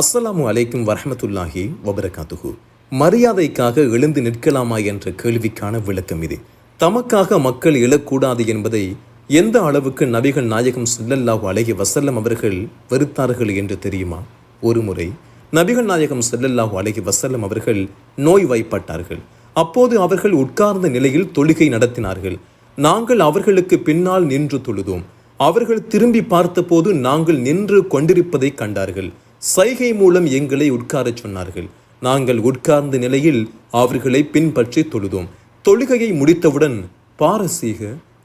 அஸ்ஸலாமு அலைக்கும் வரமத்துல்லாஹி வபரகாத்துஹு. மரியாதைக்காக எழுந்து நிற்கலாமா என்ற கேள்விக்கான விளக்கம் இது. தமக்காக மக்கள் எழக்கூடாது என்பதை எந்த அளவுக்கு நபிகள் நாயகம் செல்லல்லாஹு அலைஹி வசல்லம் அவர்கள் வெறுத்தார்கள் என்று தெரியுமா? ஒருமுறை நபிகள் நாயகம் செல்லல்லாஹு அலைஹி வசல்லம் அவர்கள் நோய்வாய்ப்பட்டார்கள். அப்போது அவர்கள் உட்கார்ந்த நிலையில் தொழுகை நடத்தினார்கள். நாங்கள் அவர்களுக்கு பின்னால் நின்று தொழுதோம். அவர்கள் திரும்பி பார்த்தபோது நாங்கள் நின்று கொண்டிருப்பதை கண்டார்கள். சைகை மூலம் எங்களை உட்காரச் சொன்னார்கள். நாங்கள் உட்கார்ந்த நிலையில் அவர்களை பின்பற்றி தொழுதோம். தொழுகையை முடித்தவுடன் பாரசீக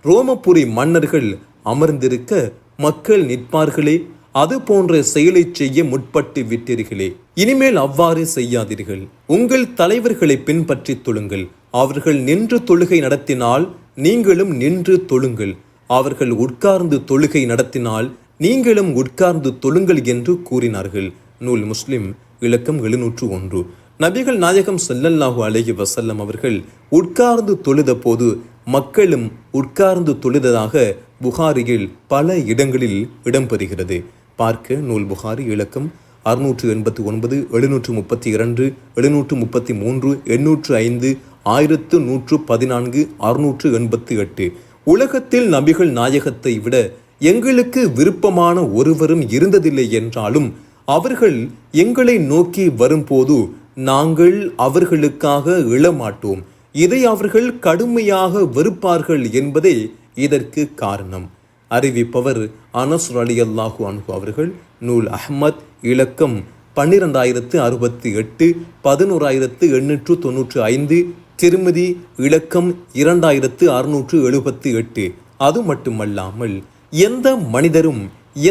ரோமபுரி மன்னர்கள் அமர்ந்திருக்க மக்கள் நிற்பார்களே அது போன்ற செயலை செய்ய முற்பட்டு விட்டீர்களே. இனிமேல் அவ்வாறு செய்யாதீர்கள். உங்கள் தலைவர்களை பின்பற்றி தொழுங்கள். அவர்கள் நின்று தொழுகை நடத்தினால் நீங்களும் நின்று தொழுங்கள். அவர்கள் உட்கார்ந்து தொழுகை நடத்தினால் நீங்களும் உட்கார்ந்து தொழுங்கள் என்று கூறினார்கள். நூல் முஸ்லிம் இலக்கம் எழுநூற்று ஒன்று. நபிகள் நாயகம் செல்லல்லாஹு அலைஹி வசல்லம் அவர்கள் உட்கார்ந்து தொழுத போது மக்களும் உட்கார்ந்து தொழுததாக புகாரியில் பல இடங்களில் இடம்பெறுகிறது. பார்க்க நூல் புகாரி இலக்கம் அறுநூற்று எண்பத்தி ஒன்பது எழுநூற்று முப்பத்தி இரண்டு எழுநூற்று முப்பத்தி மூன்று எண்ணூற்று ஐந்து ஆயிரத்து நூற்று பதினான்கு அறுநூற்று எண்பத்தி எட்டு. உலகத்தில் நபிகள் நாயகத்தை விட எங்களுக்கு விருப்பமான ஒருவரும் இருந்ததில்லை என்றாலும் அவர்கள் எங்களை நோக்கி வரும்போது நாங்கள் அவர்களுக்காக இழமாட்டோம் இதை அவர்கள் கடுமையாக வெறுப்பார்கள் என்பதே இதற்கு காரணம். அறிவிப்பவர் அனஸ் அலி அல்லாஹு அன்ஹு அவர்கள். நூல் அஹ்மத். இலக்கம் பன்னிரெண்டாயிரத்து அறுபத்தி எட்டு பதினோராயிரத்து எண்ணூற்று தொன்னூற்று ஐந்து திருமதி. இலக்கம் இரண்டாயிரத்து அறுநூற்று எழுபத்தி எட்டு. அது மட்டுமல்லாமல் எந்த மனிதரும்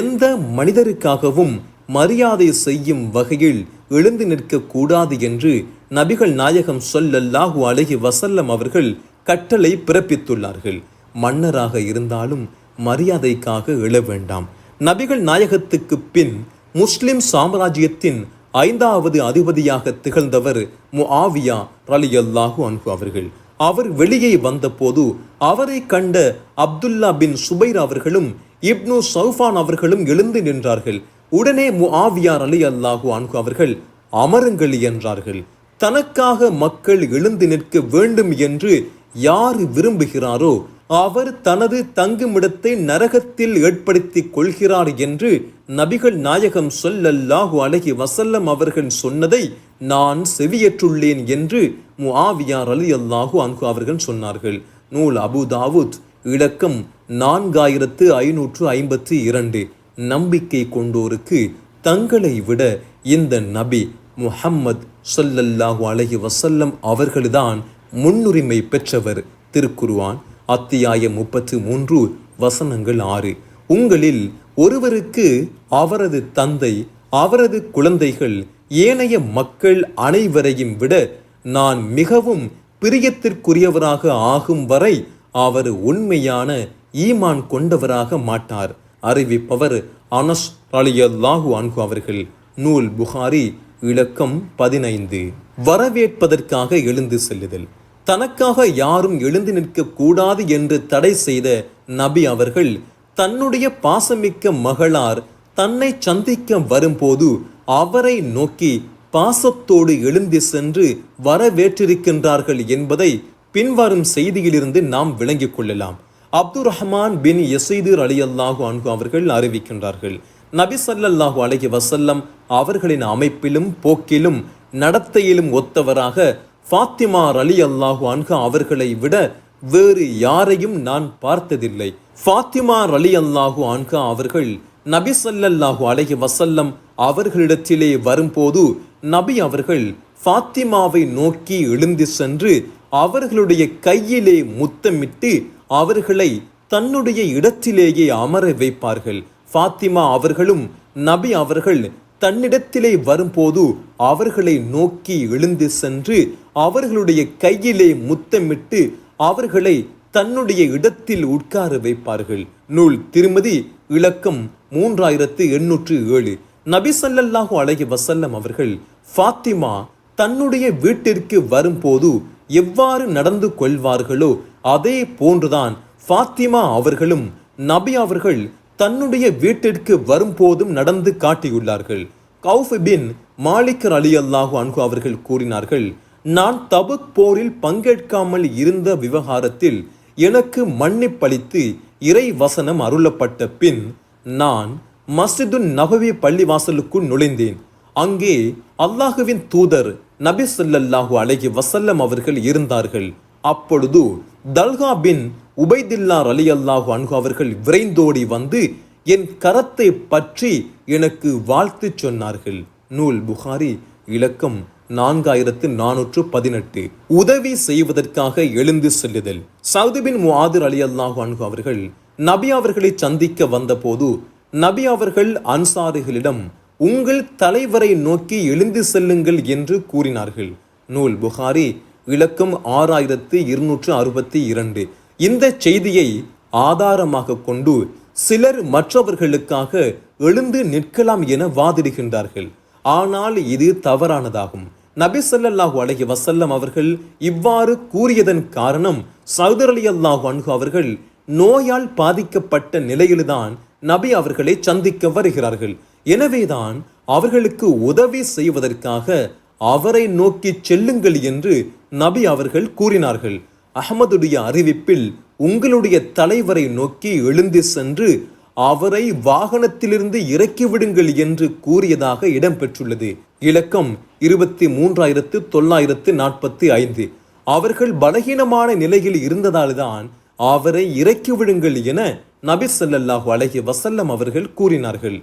எந்த மனிதருக்காகவும் மரியாதை செய்யும் வகையில் எழுந்து நிற்கக்கூடாது என்று நபிகள் நாயகம் சொல்லல்லாஹு அழகி வசல்லம் அவர்கள் கட்டளை பிறப்பித்துள்ளார்கள். மன்னராக இருந்தாலும் மரியாதைக்காக எழ வேண்டாம். நபிகள் நாயகத்துக்கு பின் முஸ்லிம் சாம்ராஜ்யத்தின் ஐந்தாவது அதிபதியாக திகழ்ந்தவர் முஆவியா ரலியல்லாஹு அன்ஹு அவர்கள். அவர் வெளியே வந்தபோது அவரை கண்ட அப்துல்லா பின் சுபைர் அவர்களும் இப்னு சௌஃபான் அவர்களும் எழுந்து நின்றார்கள். உடனே முஆவியார் அலி அல்லாஹு அன்கு அவர்கள் அமருங்கள் என்றார்கள். தனக்காக மக்கள் எழுந்து நிற்க வேண்டும் என்று யார் விரும்புகிறாரோ அவர் தனது தங்குமிடத்தை நரகத்தில் ஏற்படுத்திக் கொள்கிறார் என்று நபிகள் நாயகம் சொல்லல்லாஹு அலஹி வசல்லம் அவர்கள் சொன்னதை நான் செவியற்றுள்ளேன் என்று முஆவியார் அலி அல்லாஹு அன்கு அவர்கள் சொன்னார்கள். நூல் அபு தாவூத் இலக்கம் நான்காயிரத்து ஐநூற்று ஐம்பத்தி இரண்டு. நம்பிக்கை கொண்டோருக்கு தங்களை விட இந்த நபி முஹம்மத் சொல்லல்லாஹு அலஹி வசல்லம் அவர்கள்தான் முன்னுரிமை பெற்றவர். திருக்குருவான் அத்தியாயம் முப்பத்து மூன்று வசனங்கள் ஆறு. உங்களில் ஒருவருக்கு அவரது தந்தை அவரது குழந்தைகள் ஏனைய மக்கள் அனைவரையும் விட நான் மிகவும் பிரியத்திற்குரியவராக ஆகும் வரை அவர் உண்மையான ஈமான் கொண்டவராக மாட்டார். அறிவிப்பவர் அனஸ் அலியல்லாஹு அன்கு அவர்கள். நூல் புகாரி இலக்கம் பதினைந்து. வரவேற்பதற்காக எழுந்து செல்லுதல். தனக்காக யாரும் எழுந்து நிற்க கூடாது என்று தடை செய்த நபி அவர்கள் தன்னுடைய பாசமிக்க மகளார் தன்னை சந்திக்க வரும்போது அவரை நோக்கி பாசத்தோடு எழுந்து சென்று வரவேற்றிருக்கின்றார்கள் என்பதை பின்வரும் செய்தியிலிருந்து நாம் விளங்கிக் கொள்ளலாம். அப்துல் ரஹ்மான் பின் யசீதுர் அலி அல்லாஹு அன்கு அவர்கள் அறிவிக்கின்றார்கள். நபி சல்லல்லாஹு அலஹி வசல்லம் அவர்களின் அமைப்பிலும் போக்கிலும் நடத்தையிலும் ஒத்தவராக ஃபாத்திமார் அலி அல்லாஹு அன்கு அவர்களை விட வேறு யாரையும் நான் பார்த்ததில்லை. ஃபாத்திமார் அலி அல்லாஹு அன்கா அவர்கள் நபி சல்லல்லாஹு அலஹி வசல்லம் அவர்களிடத்திலே வரும்போது நபி அவர்கள் ஃபாத்திமாவை நோக்கி எழுந்து சென்று அவர்களுடைய கையிலே முத்தமிட்டு அவர்களை தன்னுடைய இடத்திலேயே அமர வைப்பார்கள். ஃபாத்திமா அவர்களும் நபி அவர்கள் தன்னிடத்திலே வரும்போது அவர்களை நோக்கி எழுந்து சென்று அவர்களுடைய கையிலே முத்தமிட்டு அவர்களை தன்னுடைய இடத்தில் உட்கார வைப்பார்கள். நூல் திருமதி இலக்கம் மூன்றாயிரத்து எண்ணூற்று ஏழு. நபி ஸல்லல்லாஹு அலைஹி வசல்லம் அவர்கள் ஃபாத்திமா தன்னுடைய வீட்டிற்கு வரும்போது எவ்வாறு நடந்து கொள்வார்களோ அதே போன்றுதான் ஃபாத்திமா அவர்களும் நபி அவர்கள் தன்னுடைய வீட்டிற்கு வரும்போதும் நடந்து காட்டியுள்ளார்கள். கௌஃப் பின் மாலிக் அலி அல்லாஹு அன்கு அவர்கள் கூறினார்கள் நான் தபுக் போரில் பங்கேற்காமல் இருந்த விவகாரத்தில் எனக்கு மன்னிப்பளித்து இறை வசனம் அருளப்பட்ட பின் நான் மஸ்ஜிதுன் நபவி பள்ளிவாசலுக்குள் நுழைந்தேன். அங்கே அல்லாஹுவின் தூதர் நபி ஸல்லல்லாஹு அலகி வசல்லம் அவர்கள் இருந்தார்கள். அப்பொழுது தல்கா பின் உபைதில்லா அலி அல்லாஹு அன்ஹு அவர்கள் விரைந்தோடி வந்து என் கரத்தை பற்றி எனக்கு வாழ்த்து சொன்னார்கள். நூல் புகாரி இலக்கம் நான்காயிரத்து நானூற்று பதினெட்டு. உதவி செய்வதற்காக எழுந்து செல்லுதல். சவுதி பின் முஆதிர் அலி அல்லாஹு அன்ஹு அவர்கள் நபி அவர்களை சந்திக்க வந்தபோது நபி அவர்கள் அன்சாரிகளிடம் உங்கள் தலைவரை நோக்கி எழுந்து செல்லுங்கள் என்று கூறினார்கள். நூல் புகாரி இலக்கம் ஆறாயிரத்து இருநூற்று அறுபத்தி இரண்டு. இந்த செய்தியை ஆதாரமாக கொண்டு சிலர் மற்றவர்களுக்காக எழுந்து நிற்கலாம் என வாதிடுகின்றார்கள். ஆனால் இது தவறானதாகும். நபி ஸல்லல்லாஹு அலஹி வசல்லம் அவர்கள் இவ்வாறு கூறியதன் காரணம் சௌதர் அலி அல்லாஹு அன்ஹு அவர்கள் நோயால் பாதிக்கப்பட்ட நிலையில்தான் நபி அவர்களை சந்திக்க வருகிறார்கள். எனவேதான் அவர்களுக்கு உதவி செய்வதற்காக அவரை நோக்கி செல்லுங்கள் என்று நபி அவர்கள் கூறினார்கள். அகமதுடைய அறிவிப்பில் உங்களுடைய தலைவரை நோக்கி எழுந்து சென்று அவரை வாகனத்திலிருந்து இறக்கிவிடுங்கள் என்று கூறியதாக இடம்பெற்றுள்ளது. இலக்கம் இருபத்தி மூன்றாயிரத்து தொள்ளாயிரத்து நாற்பத்தி ஐந்து. அவர்கள் பலகீனமான நிலையில் இருந்ததால்தான் அவரை இறக்கிவிடுங்கள் என நபி ஸல்லல்லாஹு அலஹி வசல்லம் அவர்கள் கூறினார்கள்.